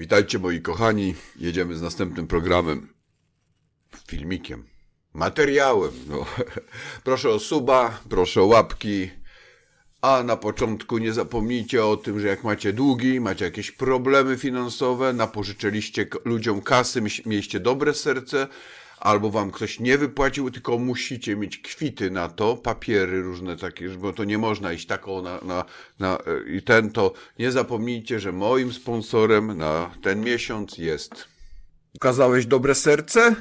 Witajcie moi kochani, jedziemy z następnym programem, filmikiem, materiałem. No. Proszę o suba, proszę o łapki, a na początku nie zapomnijcie o tym, że jak macie długi, macie jakieś problemy finansowe, napożyczeliście k- ludziom kasy, mieliście dobre serce, albo wam ktoś nie wypłacił, tylko musicie mieć kwity na to, papiery różne takie, bo to nie można iść taką na, na, na e, i ten to. Nie zapomnijcie, że moim sponsorem na ten miesiąc jest. Okazałeś dobre serce?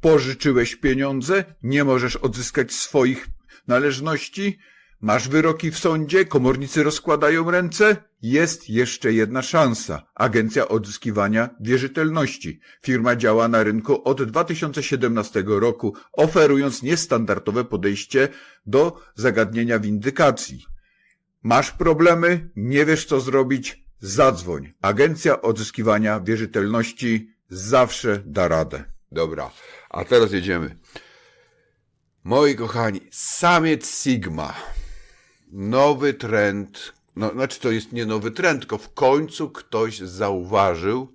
Pożyczyłeś pieniądze? Nie możesz odzyskać swoich należności? Masz wyroki w sądzie? Komornicy rozkładają ręce? Jest jeszcze jedna szansa. Agencja Odzyskiwania Wierzytelności. Firma działa na rynku od 2017 roku, oferując niestandardowe podejście do zagadnienia windykacji. Masz problemy? Nie wiesz co zrobić? Zadzwoń. Agencja Odzyskiwania Wierzytelności zawsze da radę. Dobra, a teraz jedziemy. Moi kochani, samiec Sigma. Nowy trend. No, znaczy to jest nie nowy trend, tylko w końcu ktoś zauważył,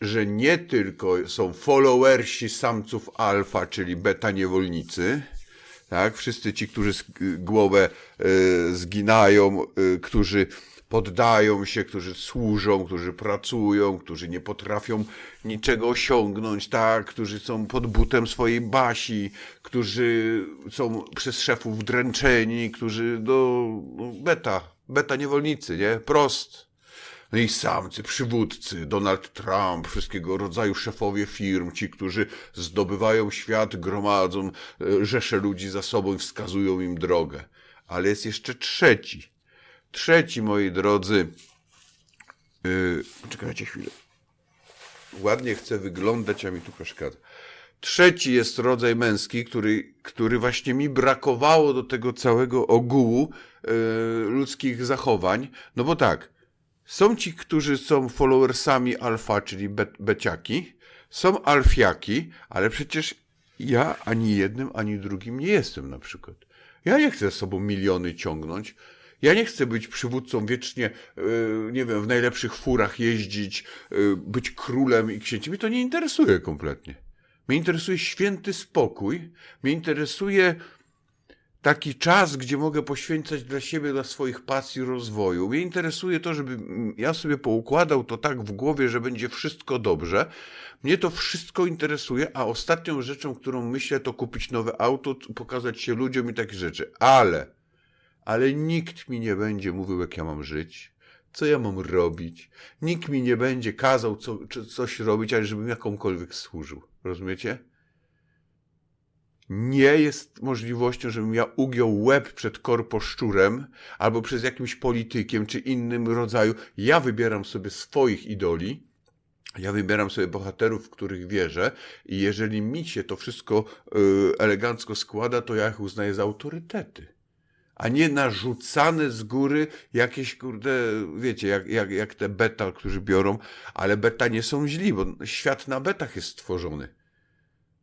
że nie tylko są followersi samców alfa, czyli beta niewolnicy, tak, wszyscy ci, którzy sk- głowę y, zginają, y, którzy poddają się, którzy służą, którzy pracują, którzy nie potrafią niczego osiągnąć, tak, którzy są pod butem swojej basi, którzy są przez szefów dręczeni, którzy, no, no beta, beta niewolnicy, nie, prost. No i samcy, przywódcy, Donald Trump, wszystkiego rodzaju szefowie firm, ci, którzy zdobywają świat, gromadzą e, rzesze ludzi za sobą i wskazują im drogę. Ale jest jeszcze trzeci. Trzeci, moi drodzy. Yy, poczekajcie chwilę. Ładnie chcę wyglądać, a mi tu przeszkadza. Trzeci jest rodzaj męski, który, który właśnie mi brakowało do tego całego ogółu e, ludzkich zachowań. No bo tak, są ci, którzy są followersami alfa, czyli be beciaki, są alfiaki, ale przecież ja ani jednym, ani drugim nie jestem na przykład. Ja nie chcę z sobą miliony ciągnąć. Ja nie chcę być przywódcą wiecznie, yy, nie wiem, w najlepszych furach jeździć, yy, być królem i księciem. Mnie to nie interesuje kompletnie. Mnie interesuje święty spokój. Mnie interesuje taki czas, gdzie mogę poświęcać dla siebie, dla swoich pasji, rozwoju. Mnie interesuje to, żeby ja sobie poukładał to tak w głowie, że będzie wszystko dobrze. Mnie to wszystko interesuje, a ostatnią rzeczą, którą myślę, to kupić nowe auto, pokazać się ludziom i takie rzeczy. Ale, ale nikt mi nie będzie mówił, jak ja mam żyć, co ja mam robić. Nikt mi nie będzie kazał co, coś robić, ale żebym jakąkolwiek służył. Rozumiecie? nie jest możliwością, żebym ja ugiął łeb przed korposzczurem albo przez jakimś politykiem czy innym rodzaju. Ja wybieram sobie swoich idoli, ja wybieram sobie bohaterów, w których wierzę i jeżeli mi się to wszystko y, elegancko składa, to ja ich uznaję za autorytety. A nie narzucane z góry jakieś, kurde, wiecie, jak, jak, jak te beta, którzy biorą, ale beta nie są źli, bo świat na betach jest stworzony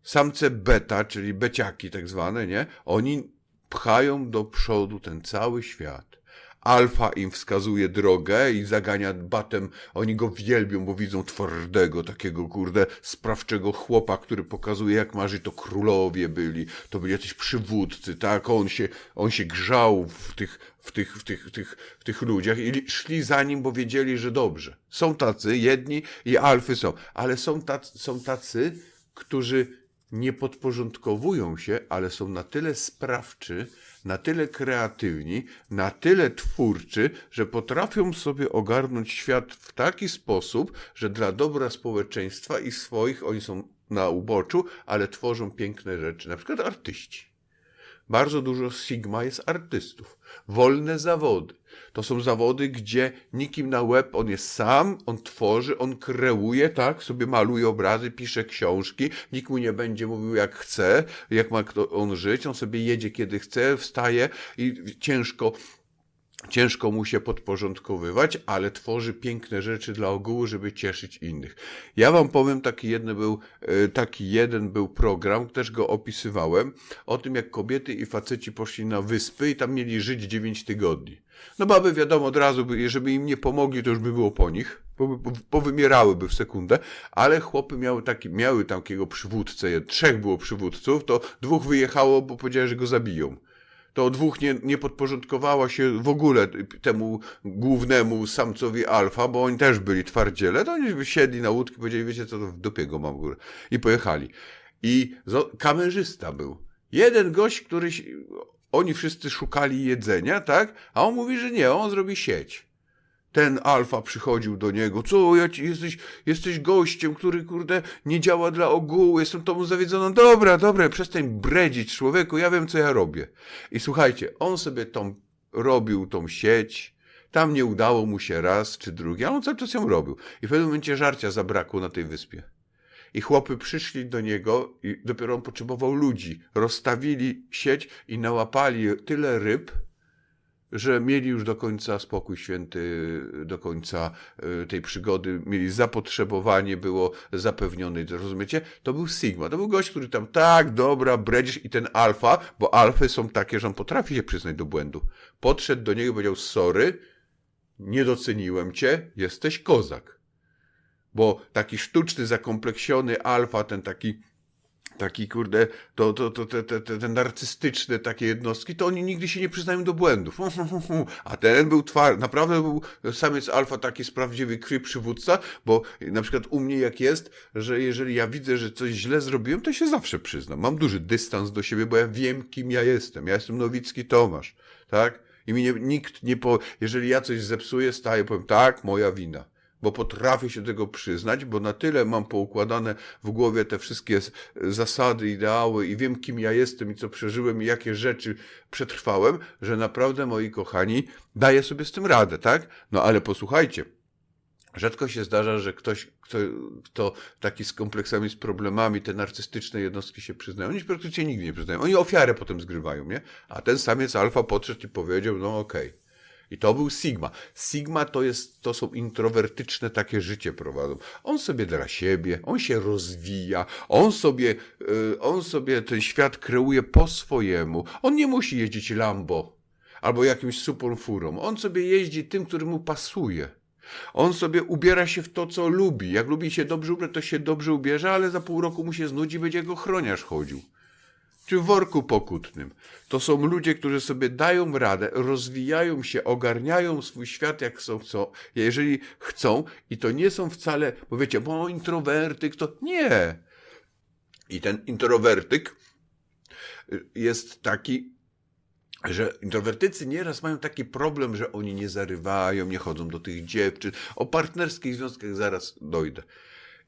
samce beta, czyli beciaki tak zwane, nie? Oni pchają do przodu ten cały świat. Alfa im wskazuje drogę i zagania batem. Oni go wielbią, bo widzą twardego, takiego kurde, sprawczego chłopa, który pokazuje, jak marzy to królowie byli. To byli jacyś przywódcy, tak? On się, on się grzał w tych, w tych, w tych, w tych, w tych ludziach i li- szli za nim, bo wiedzieli, że dobrze. Są tacy, jedni i alfy są, ale są tacy, są tacy którzy nie podporządkowują się, ale są na tyle sprawczy, na tyle kreatywni, na tyle twórczy, że potrafią sobie ogarnąć świat w taki sposób, że dla dobra społeczeństwa i swoich oni są na uboczu, ale tworzą piękne rzeczy, na przykład artyści. Bardzo dużo Sigma jest artystów. Wolne zawody. To są zawody, gdzie nikim na łeb on jest sam, on tworzy, on kreuje, tak, sobie maluje obrazy, pisze książki, nikt mu nie będzie mówił jak chce, jak ma on żyć, on sobie jedzie kiedy chce, wstaje i ciężko Ciężko mu się podporządkowywać, ale tworzy piękne rzeczy dla ogółu, żeby cieszyć innych. Ja wam powiem, taki jeden był, e, taki jeden był program, też go opisywałem, o tym jak kobiety i faceci poszli na wyspy i tam mieli żyć 9 tygodni. No baby wiadomo od razu, by- żeby im nie pomogli, to już by było po nich, bo by- powymierałyby w sekundę, ale chłopy miały taki, miały takiego przywódcę, trzech było przywódców, to dwóch wyjechało, bo powiedziały, że go zabiją to dwóch nie, nie podporządkowało się w ogóle temu głównemu samcowi alfa, bo oni też byli twardziele, to oni by siedli na łódki, powiedzieli, wiecie co, to w dupie go mam w górę. I pojechali. I kamerzysta był. Jeden gość, który, oni wszyscy szukali jedzenia, tak? A on mówi, że nie, on zrobi sieć. Ten alfa przychodził do niego, co, ja ci, jesteś, jesteś gościem, który, kurde, nie działa dla ogółu, jestem tobą zawiedzoną. Dobra, dobra, przestań bredzić, człowieku, ja wiem, co ja robię. I słuchajcie, on sobie tą, robił tą sieć, tam nie udało mu się raz czy drugi, ale on cały czas ją robił. I w pewnym momencie żarcia zabrakło na tej wyspie. I chłopy przyszli do niego i dopiero on potrzebował ludzi. Rozstawili sieć i nałapali tyle ryb, że mieli już do końca spokój święty, do końca y, tej przygody, mieli zapotrzebowanie, było zapewnione, rozumiecie? To był Sigma, to był gość, który tam, tak, dobra, bredzisz i ten alfa, bo alfy są takie, że on potrafi się przyznać do błędu. Podszedł do niego i powiedział, sorry, nie doceniłem cię, jesteś kozak. Bo taki sztuczny, zakompleksiony alfa, ten taki taki kurde, to, to, to, te, te, te, narcystyczne takie jednostki, to oni nigdy się nie przyznają do błędów. A ten był twardy, naprawdę był samiec alfa taki z prawdziwej krwi przywódca, bo na przykład u mnie jak jest, że jeżeli ja widzę, że coś źle zrobiłem, to się zawsze przyznam. Mam duży dystans do siebie, bo ja wiem, kim ja jestem. Ja jestem Nowicki Tomasz, tak? I mi nie, nikt nie po, jeżeli ja coś zepsuję, staję, powiem, tak, moja wina bo potrafię się tego przyznać, bo na tyle mam poukładane w głowie te wszystkie zasady, ideały i wiem, kim ja jestem i co przeżyłem i jakie rzeczy przetrwałem, że naprawdę, moi kochani, daję sobie z tym radę, tak? No ale posłuchajcie. Rzadko się zdarza, że ktoś, kto, kto taki z kompleksami, z problemami, te narcystyczne jednostki się przyznają. Oni się praktycznie nigdy nie przyznają. Oni ofiarę potem zgrywają, nie? A ten samiec alfa podszedł i powiedział, no okej. I to był Sigma. Sigma to, jest, to są introwertyczne takie życie prowadzą. On sobie dla siebie, on się rozwija, on sobie, y, on sobie ten świat kreuje po swojemu. On nie musi jeździć Lambo albo jakimś super furą. On sobie jeździ tym, który mu pasuje. On sobie ubiera się w to, co lubi. Jak lubi się dobrze ubrać, to się dobrze ubierze, ale za pół roku mu się znudzi, będzie jako chroniarz chodził czy w worku pokutnym. To są ludzie, którzy sobie dają radę, rozwijają się, ogarniają swój świat jak są, chcą, jeżeli chcą i to nie są wcale, bo wiecie, bo introwertyk to nie. I ten introwertyk y, jest taki, że introwertycy nieraz mają taki problem, że oni nie zarywają, nie chodzą do tych dziewczyn. O partnerskich związkach zaraz dojdę.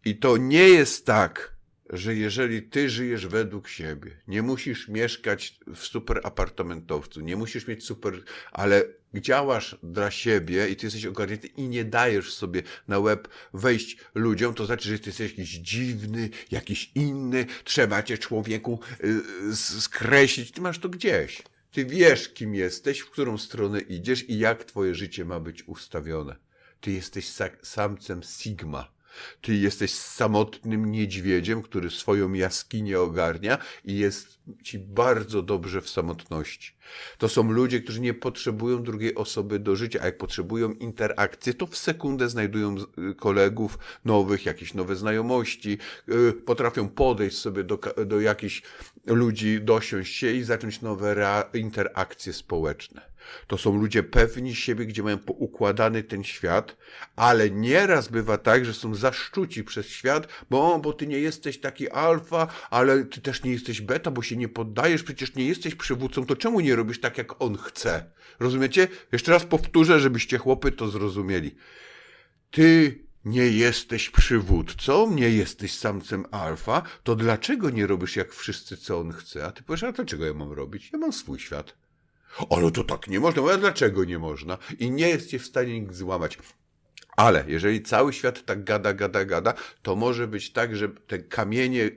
I to nie jest tak, że jeżeli ty żyjesz według siebie, nie musisz mieszkać w super apartamentowcu, nie musisz mieć super, ale działasz dla siebie i ty jesteś ogarnięty i nie dajesz sobie na łeb wejść ludziom, to znaczy, że ty jesteś jakiś dziwny, jakiś inny, trzeba cię człowieku y, skreślić, ty masz to gdzieś. Ty wiesz, kim jesteś, w którą stronę idziesz i jak twoje życie ma być ustawione. Ty jesteś sa- samcem Sigma. Ty jesteś samotnym niedźwiedziem, który swoją jaskinię ogarnia i jest ci bardzo dobrze w samotności. To są ludzie, którzy nie potrzebują drugiej osoby do życia, a jak potrzebują interakcji, to w sekundę znajdują y, kolegów nowych, jakieś nowe znajomości, y, potrafią podejść sobie do, do jakichś ludzi, dosiąść się i zacząć nowe interakcje społeczne. To są ludzie pewni siebie, gdzie mają poukładany ten świat, ale nieraz bywa tak, że są zaszczuci przez świat, bo, bo ty nie jesteś taki alfa, ale ty też nie jesteś beta, bo się nie poddajesz, przecież nie jesteś przywódcą, to czemu nie robisz tak, jak on chce? Rozumiecie? Jeszcze raz powtórzę, żebyście chłopy to zrozumieli. Ty nie jesteś przywódcą, nie jesteś samcem alfa, to dlaczego nie robisz jak wszyscy, co on chce? A ty powiesz, a dlaczego ja mam robić? Ja mam swój świat. Ale to tak nie można. A dlaczego nie można? I nie jest cię w stanie nikt złamać. Ale jeżeli cały świat tak gada, gada, gada, to może być tak, że te kamienie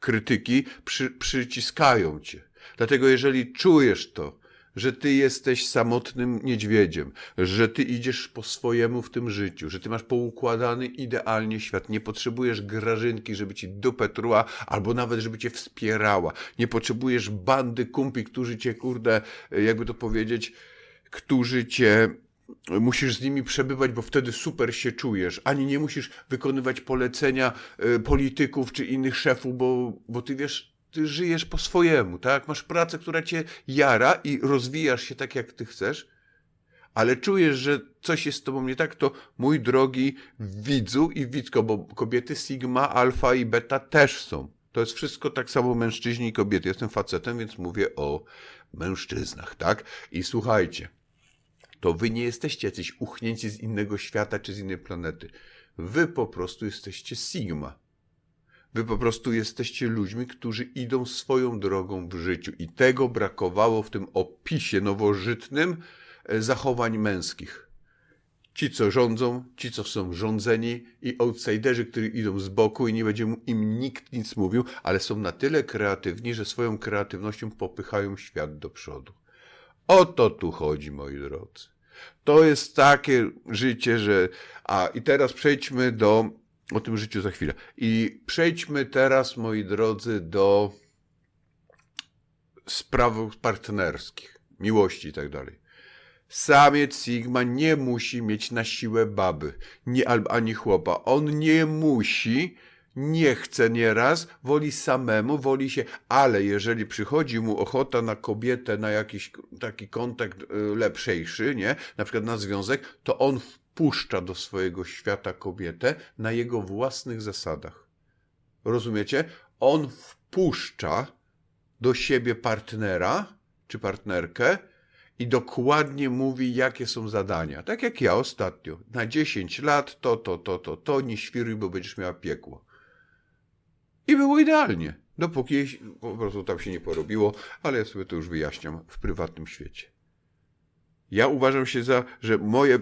krytyki przy, przyciskają cię. Dlatego jeżeli czujesz to, że ty jesteś samotnym niedźwiedziem, że ty idziesz po swojemu w tym życiu, że ty masz poukładany idealnie świat. Nie potrzebujesz grażynki, żeby ci dupę truła, albo nawet, żeby cię wspierała. Nie potrzebujesz bandy kumpli, którzy cię, kurde, jakby to powiedzieć, którzy cię musisz z nimi przebywać, bo wtedy super się czujesz, ani nie musisz wykonywać polecenia y, polityków czy innych szefów, bo, bo ty wiesz, ty żyjesz po swojemu, tak? Masz pracę, która cię jara i rozwijasz się tak, jak ty chcesz, ale czujesz, że coś jest z tobą nie tak, to mój drogi widzu i widzko, bo kobiety sigma, alfa i beta też są. To jest wszystko tak samo mężczyźni i kobiety. Jestem facetem, więc mówię o mężczyznach, tak? I słuchajcie, to wy nie jesteście jacyś uchnięci z innego świata czy z innej planety. Wy po prostu jesteście Sigma. Wy po prostu jesteście ludźmi, którzy idą swoją drogą w życiu. I tego brakowało w tym opisie nowożytnym e, zachowań męskich. Ci, co rządzą, ci, co są rządzeni i outsiderzy, którzy idą z boku i nie będzie im nikt nic mówił, ale są na tyle kreatywni, że swoją kreatywnością popychają świat do przodu. O to tu chodzi, moi drodzy. To jest takie życie, że. A i teraz przejdźmy do. O tym życiu za chwilę. I przejdźmy teraz, moi drodzy, do spraw partnerskich, miłości i tak dalej. Samiec Sigma nie musi mieć na siłę baby, nie, ani chłopa. On nie musi nie chce nieraz, woli samemu, woli się, ale jeżeli przychodzi mu ochota na kobietę, na jakiś taki kontakt y, lepszejszy, nie, na przykład na związek, to on wpuszcza do swojego świata kobietę na jego własnych zasadach. Rozumiecie? On wpuszcza do siebie partnera czy partnerkę i dokładnie mówi, jakie są zadania. Tak jak ja ostatnio. Na 10 lat to, to, to, to, to, nie świruj, bo będziesz miała piekło. I było idealnie, dopóki po prostu tam się nie porobiło, ale ja sobie to już wyjaśniam w prywatnym świecie. Ja uważam się za, że moje,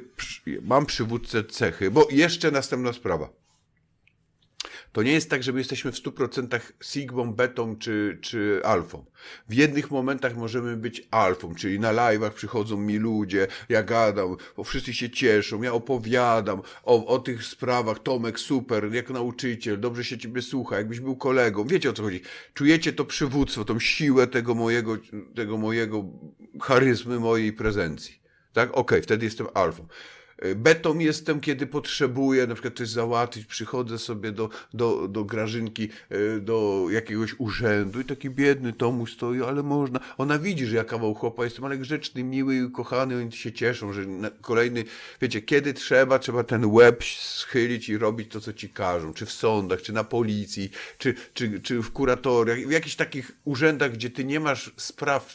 mam przywódcę cechy, bo jeszcze następna sprawa. To nie jest tak, że my jesteśmy w 100% sigmą, betą czy, czy alfą. W jednych momentach możemy być alfą, czyli na live'ach przychodzą mi ludzie, ja gadam, bo wszyscy się cieszą, ja opowiadam o, o tych sprawach, Tomek super, jak nauczyciel, dobrze się ciebie słucha, jakbyś był kolegą, wiecie o co chodzi. Czujecie to przywództwo, tą siłę tego mojego, tego mojego charyzmy, mojej prezencji. Tak? Okej, okay, wtedy jestem alfą. Betą jestem, kiedy potrzebuję na przykład coś załatwić, przychodzę sobie do, do, do Grażynki, e, do jakiegoś urzędu i taki biedny Tomuś stoi, ale można. Ona widzi, że ja kawał chłopa jestem, ale grzeczny, miły i kochany, oni się cieszą, że kolejny, wiecie, kiedy trzeba, trzeba ten łeb schylić i robić to, co ci każą, czy w sądach, czy na policji, czy, czy, czy w kuratoriach, w jakichś takich urzędach, gdzie ty nie masz spraw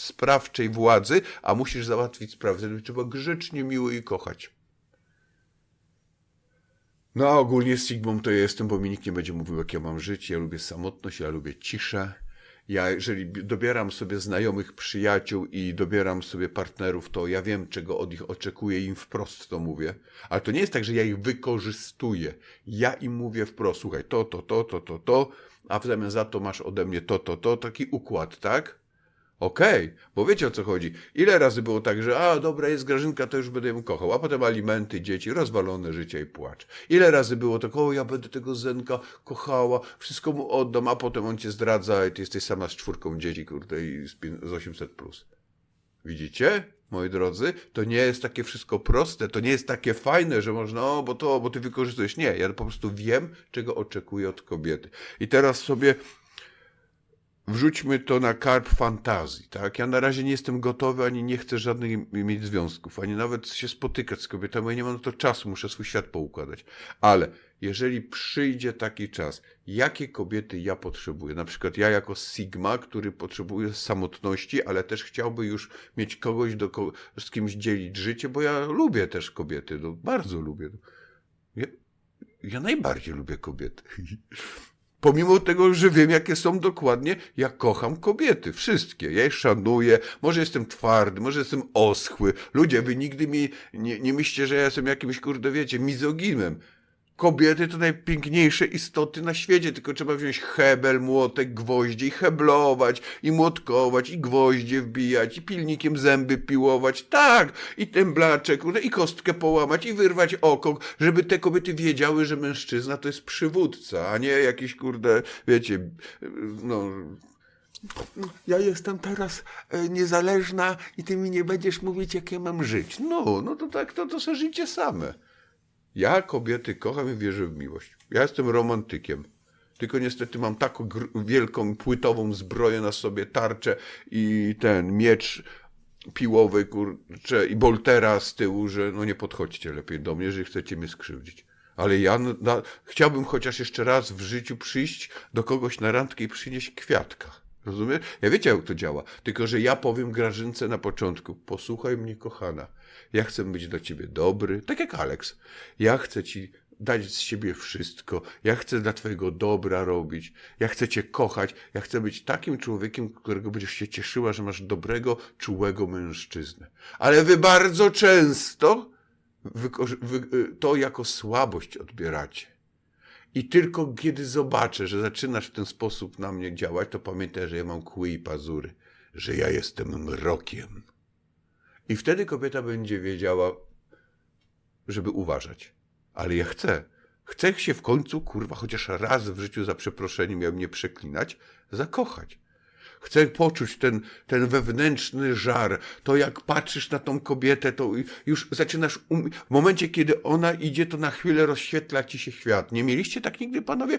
sprawczej władzy, a musisz załatwić sprawę. Wtedy trzeba grzecznie, miło i kochać. No a ogólnie z Sigmą to ja jestem, bo mi nikt nie będzie mówił, jak ja mam żyć. Ja lubię samotność, ja lubię ciszę. Ja, jeżeli dobieram sobie znajomych, przyjaciół i dobieram sobie partnerów, to ja wiem, czego od nich oczekuję im wprost to mówię. Ale to nie jest tak, że ja ich wykorzystuję. Ja im mówię wprost, słuchaj, to, to, to, to, to, to, a w zamian za to masz ode mnie to, to, to, taki układ, tak? Okej, bo wiecie o co chodzi. Ile razy było tak, że a dobra jest Grażynka, to już będę ją kochał, a potem alimenty, dzieci, rozwalone życie i płacz. Ile razy było tak, o ja będę tego Zenka kochała, wszystko mu oddam, a potem on cię zdradza i ty jesteś sama z czwórką dzieci, kurde, i z 800 plus. Widzicie, moi drodzy? To nie jest takie wszystko proste, to nie jest takie fajne, że można, o, bo to, bo ty wykorzystujesz. Nie, ja po prostu wiem, czego oczekuję od kobiety. I teraz sobie wrzućmy to na karp fantazji, tak? Ja na razie nie jestem gotowy, ani nie chcę żadnych mieć związków, ani nawet się spotykać z kobietami, ja nie mam na to czasu, muszę swój świat poukładać. Ale jeżeli przyjdzie taki czas, jakie kobiety ja potrzebuję? Na przykład ja jako Sigma, który potrzebuje samotności, ale też chciałby już mieć kogoś, do, z kimś dzielić życie, bo ja lubię też kobiety, no, bardzo lubię. Ja, ja najbardziej lubię kobiety. Pomimo tego, że wiem, jakie są dokładnie, ja kocham kobiety, wszystkie. Ja je szanuję, może jestem twardy, może jestem oschły. Ludzie, wy nigdy mi nie, nie myślcie, że ja jestem jakimś, kurde, wiecie, mizoginem. Kobiety to najpiękniejsze istoty na świecie, tylko trzeba wziąć hebel, młotek, gwoździe i heblować, i młotkować, i gwoździe wbijać, i pilnikiem zęby piłować, tak, i tęblaczek, kurde, i kostkę połamać, i wyrwać oko, żeby te kobiety wiedziały, że mężczyzna to jest przywódca, a nie jakiś, kurde, wiecie, no, ja jestem teraz e, niezależna i ty mi nie będziesz mówić, jak ja mam żyć. No, no to tak, to, to se życie same. Ja kobiety kocham i wierzę w miłość. Ja jestem romantykiem. Tylko niestety mam taką wielką płytową zbroję na sobie, tarczę i ten miecz piłowy, kurczę, i boltera z tyłu, że no nie podchodźcie lepiej do mnie, jeżeli chcecie mnie skrzywdzić. Ale ja na, na, chciałbym chociaż jeszcze raz w życiu przyjść do kogoś na randkę i przynieść kwiatka. Rozumiesz? Ja wiecie, jak to działa. Tylko, że ja powiem Grażynce na początku, posłuchaj mnie, kochana. Ja chcę być do ciebie dobry, tak jak Alex. Ja chcę ci dać z siebie wszystko. Ja chcę dla twojego dobra robić. Ja chcę cię kochać. Ja chcę być takim człowiekiem, którego będziesz się cieszyła, że masz dobrego, czułego mężczyznę. Ale wy bardzo często wy- to jako słabość odbieracie. I tylko kiedy zobaczę, że zaczynasz w ten sposób na mnie działać, to pamiętaj, że ja mam kły i pazury, że ja jestem mrokiem. I wtedy kobieta będzie wiedziała, żeby uważać. Ale ja chcę. Chcę się w końcu, kurwa, chociaż raz w życiu za przeproszeniem miał mnie przeklinać, zakochać. Chcę poczuć ten, ten wewnętrzny żar. To jak patrzysz na tą kobietę, to już zaczynasz. Um... W momencie, kiedy ona idzie, to na chwilę rozświetla ci się świat. Nie mieliście tak nigdy, panowie?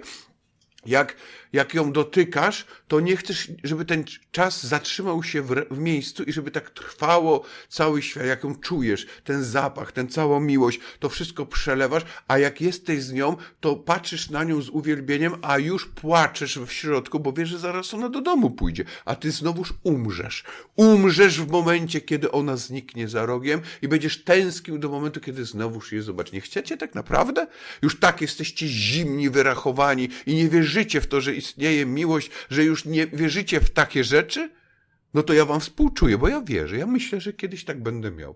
Jak, jak ją dotykasz, to nie chcesz, żeby ten czas zatrzymał się w, w miejscu i żeby tak trwało cały świat, jak ją czujesz, ten zapach, ten całą miłość, to wszystko przelewasz, a jak jesteś z nią, to patrzysz na nią z uwielbieniem, a już płaczesz w środku, bo wiesz, że zaraz ona do domu pójdzie, a ty znowuż umrzesz. Umrzesz w momencie, kiedy ona zniknie za rogiem i będziesz tęsknił do momentu, kiedy znowuż je zobaczysz. Nie chcecie tak naprawdę? Już tak jesteście zimni, wyrachowani i nie wierzycie w to, że istnieje miłość, że już nie wierzycie w takie rzeczy? No to ja wam współczuję, bo ja wierzę. Ja myślę, że kiedyś tak będę miał.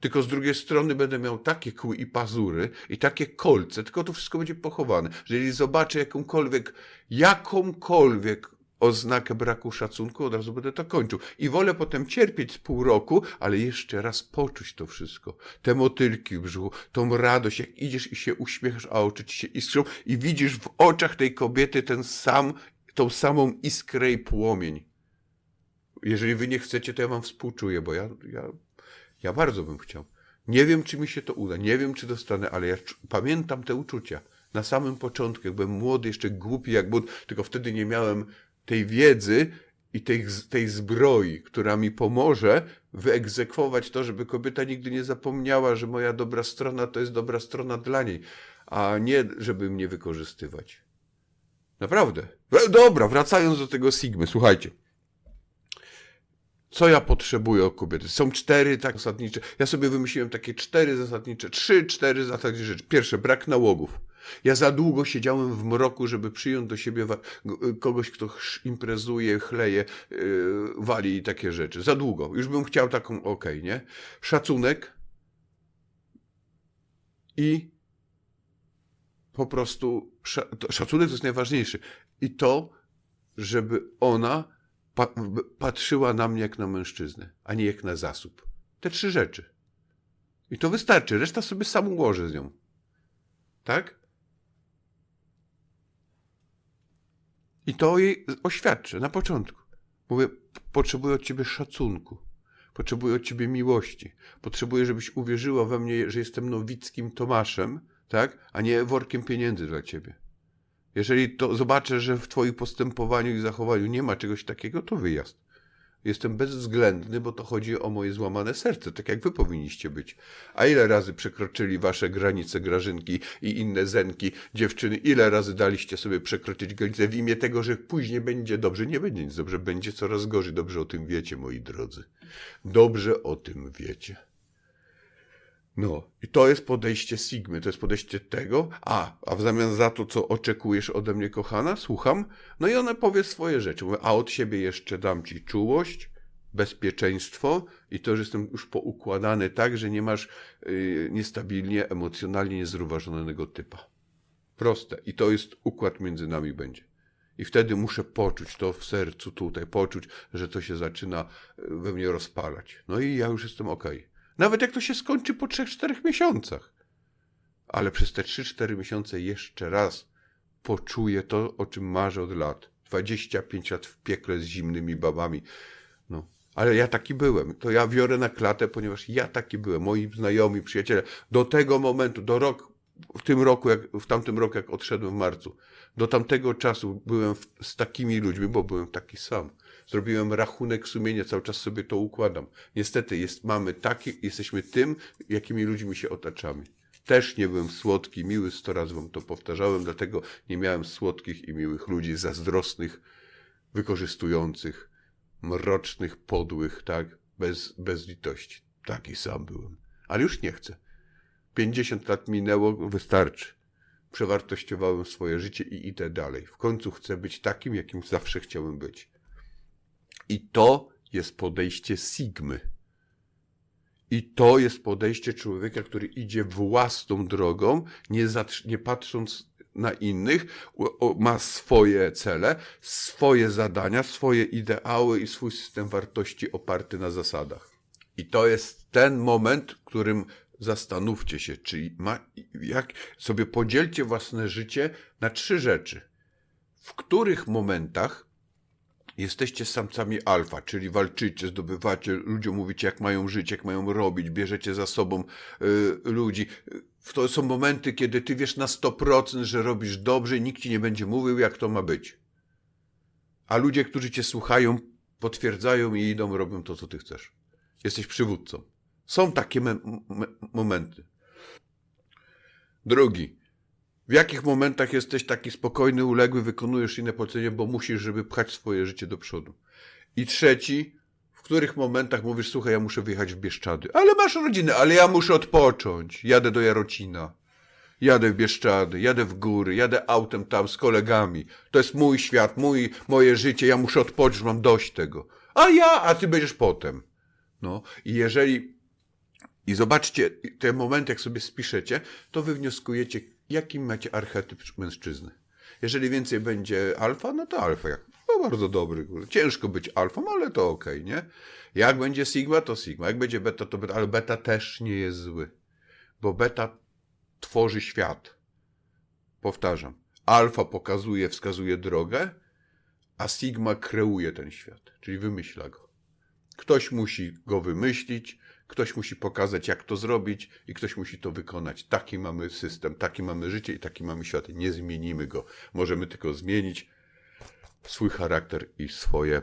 Tylko z drugiej strony będę miał takie kły i pazury i takie kolce, tylko to wszystko będzie pochowane. Że jeżeli zobaczę jakąkolwiek, jakąkolwiek oznakę braku szacunku, od razu będę to kończył. I wolę potem cierpieć z pół roku, ale jeszcze raz poczuć to wszystko. Te motylki w brzuchu, tą radość, jak idziesz i się uśmiechasz, a oczy ci się iskrzą i widzisz w oczach tej kobiety ten sam, tą samą iskrę i płomień. Jeżeli wy nie chcecie, to ja wam współczuję, bo ja, ja, ja bardzo bym chciał. Nie wiem, czy mi się to uda, nie wiem, czy dostanę, ale ja pamiętam te uczucia. Na samym początku, jak byłem młody, jeszcze głupi jak but, tylko wtedy nie miałem tej wiedzy i tej, tej zbroi, która mi pomoże wyegzekwować to, żeby kobieta nigdy nie zapomniała, że moja dobra strona to jest dobra strona dla niej, a nie, żeby mnie wykorzystywać. Naprawdę. Dobra, wracając do tego Sigmy, słuchajcie. Co ja potrzebuję od kobiety? Są cztery tak zasadnicze. Ja sobie wymyśliłem takie cztery zasadnicze, trzy, cztery zasadnicze rzeczy. Pierwsze, brak nałogów. Ja za długo siedziałem w mroku, żeby przyjąć do siebie kogoś, kto imprezuje, chleje, yy, wali i takie rzeczy. Za długo. Już bym chciał taką, okej, nie? Szacunek i po prostu szacunek to jest najważniejszy. I to, żeby ona patrzyła na mnie jak na mężczyznę, a nie jak na zasób. Te trzy rzeczy. I to wystarczy. Reszta sobie sam ułoży z nią. Tak? I to jej oświadczę na początku. Mówię, potrzebuję od ciebie szacunku. Potrzebuję od ciebie miłości. Potrzebuję, żebyś uwierzyła we mnie, że jestem nowickim Tomaszem, tak? A nie workiem pieniędzy dla ciebie. Jeżeli to zobaczę, że w twoim postępowaniu i zachowaniu nie ma czegoś takiego, to wyjazd. Jestem bezwzględny, bo to chodzi o moje złamane serce, tak jak wy powinniście być. A ile razy przekroczyli wasze granice grażynki i inne zenki, dziewczyny, ile razy daliście sobie przekroczyć granicę w imię tego, że później będzie dobrze? Nie będzie nic dobrze, będzie coraz gorzej. Dobrze o tym wiecie, moi drodzy. Dobrze o tym wiecie. No, i to jest podejście Sigmy, to jest podejście tego, a, a w zamian za to, co oczekujesz ode mnie, kochana, słucham, no i ona powie swoje rzeczy, Mówię, a od siebie jeszcze dam ci czułość, bezpieczeństwo i to, że jestem już poukładany tak, że nie masz yy, niestabilnie, emocjonalnie niezrównoważonego typa. Proste. I to jest układ między nami będzie. I wtedy muszę poczuć to w sercu tutaj, poczuć, że to się zaczyna y, we mnie rozpalać. No i ja już jestem okej. Nawet jak to się skończy po 3-4 miesiącach. Ale przez te 3-4 miesiące jeszcze raz poczuję to, o czym marzę od lat. 25 lat w piekle z zimnymi babami. No. Ale ja taki byłem. To ja biorę na klatę, ponieważ ja taki byłem. Moi znajomi, przyjaciele. Do tego momentu, do rok, w tym roku, jak, w tamtym roku, jak odszedłem w marcu, do tamtego czasu byłem w, z takimi ludźmi, bo byłem taki sam. Zrobiłem rachunek sumienia, cały czas sobie to układam. Niestety jest, mamy taki, jesteśmy tym, jakimi ludźmi się otaczamy. Też nie byłem słodki, miły, sto razy wam to powtarzałem, dlatego nie miałem słodkich i miłych ludzi, zazdrosnych, wykorzystujących, mrocznych, podłych, tak, bez, bez litości. Taki sam byłem. Ale już nie chcę. 50 lat minęło, wystarczy. Przewartościowałem swoje życie i idę dalej. W końcu chcę być takim, jakim zawsze chciałem być. I to jest podejście Sigmy. I to jest podejście człowieka, który idzie własną drogą, nie, nie patrząc na innych, ma swoje cele, swoje zadania, swoje ideały i swój system wartości oparty na zasadach. I to jest ten moment, w którym zastanówcie się, czy ma, jak sobie podzielcie własne życie na trzy rzeczy. W których momentach jesteście samcami alfa, czyli walczycie, zdobywacie, ludziom mówicie, jak mają żyć, jak mają robić, bierzecie za sobą y, ludzi. To są momenty, kiedy ty wiesz na 100%, że robisz dobrze i nikt ci nie będzie mówił, jak to ma być. A ludzie, którzy cię słuchają, potwierdzają i idą, robią to, co ty chcesz. Jesteś przywódcą. Są takie me- me- momenty. Drugi. W jakich momentach jesteś taki spokojny, uległy, wykonujesz inne polecenia, bo musisz, żeby pchać swoje życie do przodu. I trzeci, w których momentach mówisz, słuchaj, ja muszę wyjechać w Bieszczady. Ale masz rodzinę, ale ja muszę odpocząć. Jadę do Jarocina. Jadę w Bieszczady, jadę w góry, jadę autem tam z kolegami. To jest mój świat, mój, moje życie, ja muszę odpocząć, mam dość tego. A ja, a ty będziesz potem. No i jeżeli i zobaczcie te momenty, jak sobie spiszecie, to wy wnioskujecie, jaki macie archetyp mężczyzny. Jeżeli więcej będzie alfa, no to alfa. No bardzo dobry. Ciężko być alfą, ale to okej, nie? Jak będzie sigma, to sigma. Jak będzie beta, to beta. Ale beta też nie jest zły. Bo beta tworzy świat. Powtarzam. Alfa pokazuje, wskazuje drogę, a sigma kreuje ten świat. Czyli wymyśla go. Ktoś musi go wymyślić, ktoś musi pokazać, jak to zrobić, i ktoś musi to wykonać. Taki mamy system, taki mamy życie i taki mamy świat. Nie zmienimy go. Możemy tylko zmienić swój charakter i swoje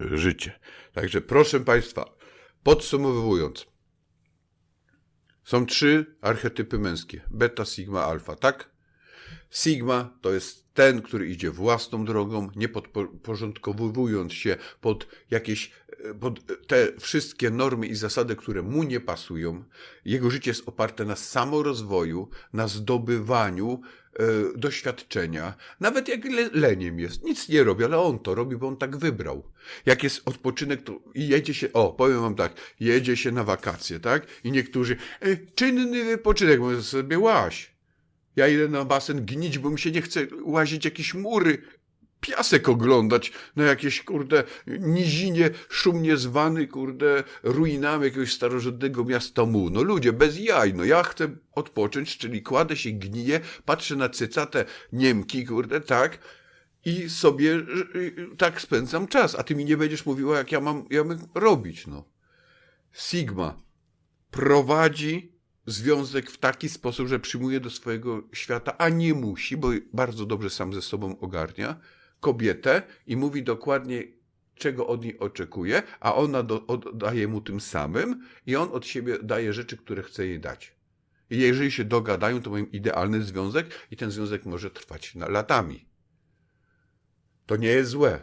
życie. Także proszę Państwa, podsumowując, są trzy archetypy męskie: beta, sigma, alfa, tak? Sigma to jest ten, który idzie własną drogą, nie podporządkowując się pod jakieś, pod te wszystkie normy i zasady, które mu nie pasują. Jego życie jest oparte na samorozwoju, na zdobywaniu e, doświadczenia. Nawet jak le, leniem jest, nic nie robi, ale on to robi, bo on tak wybrał. Jak jest odpoczynek, to jedzie się, o, powiem wam tak, jedzie się na wakacje, tak? I niektórzy, e, czynny wypoczynek, mówię sobie, łaś. Ja idę na basen gnić, bo mi się nie chce łazić jakieś mury, piasek oglądać na jakieś, kurde, nizinie szumnie zwany, kurde, ruinami jakiegoś starożytnego miasta mu. No ludzie, bez jaj, no ja chcę odpocząć, czyli kładę się, gniję, patrzę na cycate Niemki, kurde, tak, i sobie y, tak spędzam czas, a ty mi nie będziesz mówiła, jak ja mam, ja mam robić, no. Sigma prowadzi związek w taki sposób, że przyjmuje do swojego świata, a nie musi, bo bardzo dobrze sam ze sobą ogarnia, kobietę i mówi dokładnie, czego od niej oczekuje, a ona oddaje mu tym samym i on od siebie daje rzeczy, które chce jej dać. I jeżeli się dogadają, to mają idealny związek i ten związek może trwać na latami. To nie jest złe.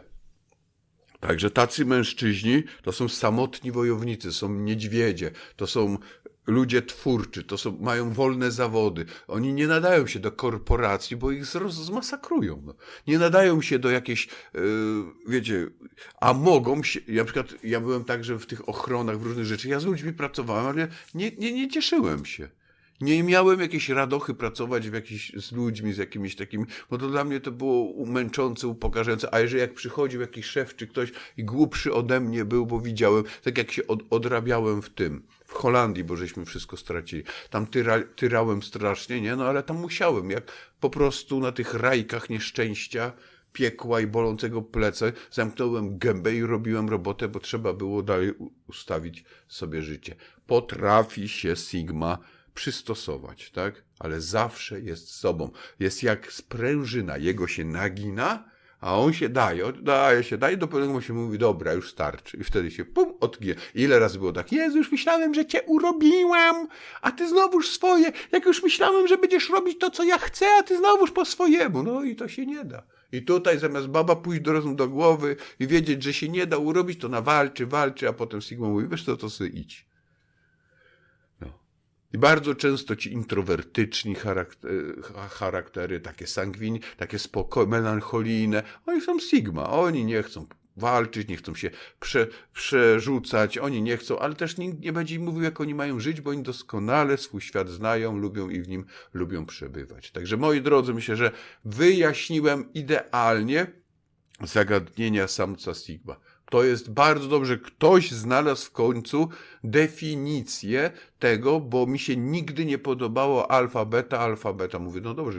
Także tacy mężczyźni to są samotni wojownicy, są niedźwiedzie, to są ludzie twórczy, to są, mają wolne zawody. Oni nie nadają się do korporacji, bo ich zroz, zmasakrują. No. Nie nadają się do jakiejś, yy, wiecie, a mogą się, na przykład ja byłem także w tych ochronach, w różnych rzeczach, ja z ludźmi pracowałem, ale nie, nie, nie cieszyłem się. Nie miałem jakiejś radochy pracować w jakiś, z ludźmi, z jakimiś takimi, bo to dla mnie to było męczące, upokarzające. A jeżeli jak przychodził jakiś szef czy ktoś i głupszy ode mnie był, bo widziałem, tak jak się od, odrabiałem w tym, Holandii, bo żeśmy wszystko stracili. Tam tyra, tyrałem strasznie, nie? No ale tam musiałem, jak po prostu na tych rajkach nieszczęścia, piekła i bolącego plece, zamknąłem gębę i robiłem robotę, bo trzeba było dalej ustawić sobie życie. Potrafi się Sigma przystosować, tak? Ale zawsze jest sobą. Jest jak sprężyna. Jego się nagina, a on się daje, daje się, daje, do pewnego momentu się mówi, dobra, już starczy. I wtedy się pum, odginie. Ile razy było tak, Jezu, już myślałem, że cię urobiłam, a ty znowuż swoje. Jak już myślałem, że będziesz robić to, co ja chcę, a ty znowuż po swojemu. No i to się nie da. I tutaj zamiast baba pójść do rozumu do głowy i wiedzieć, że się nie da urobić, to ona walczy, walczy, a potem Sigma mówi, wiesz co, to sobie idź. I bardzo często ci introwertyczni charaktery, charaktery takie sangwini, takie spokojne, melancholijne, oni są Sigma, oni nie chcą walczyć, nie chcą się prze, przerzucać, oni nie chcą, ale też nikt nie będzie im mówił, jak oni mają żyć, bo oni doskonale swój świat znają, lubią i w nim lubią przebywać. Także moi drodzy, myślę, że wyjaśniłem idealnie zagadnienia samca Sigma. To jest bardzo dobrze. Ktoś znalazł w końcu definicję tego, bo mi się nigdy nie podobało alfa, beta, alfa, beta. Mówię, no dobrze,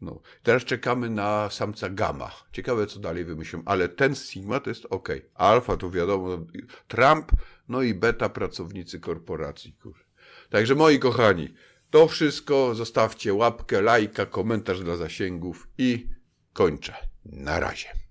no. Teraz czekamy na samca gamma. Ciekawe, co dalej wymyślą, ale ten Sigma to jest ok. Alfa to wiadomo, Trump, no i beta pracownicy korporacji. Kur. Także moi kochani, to wszystko. Zostawcie łapkę, lajka, komentarz dla zasięgów i kończę. Na razie.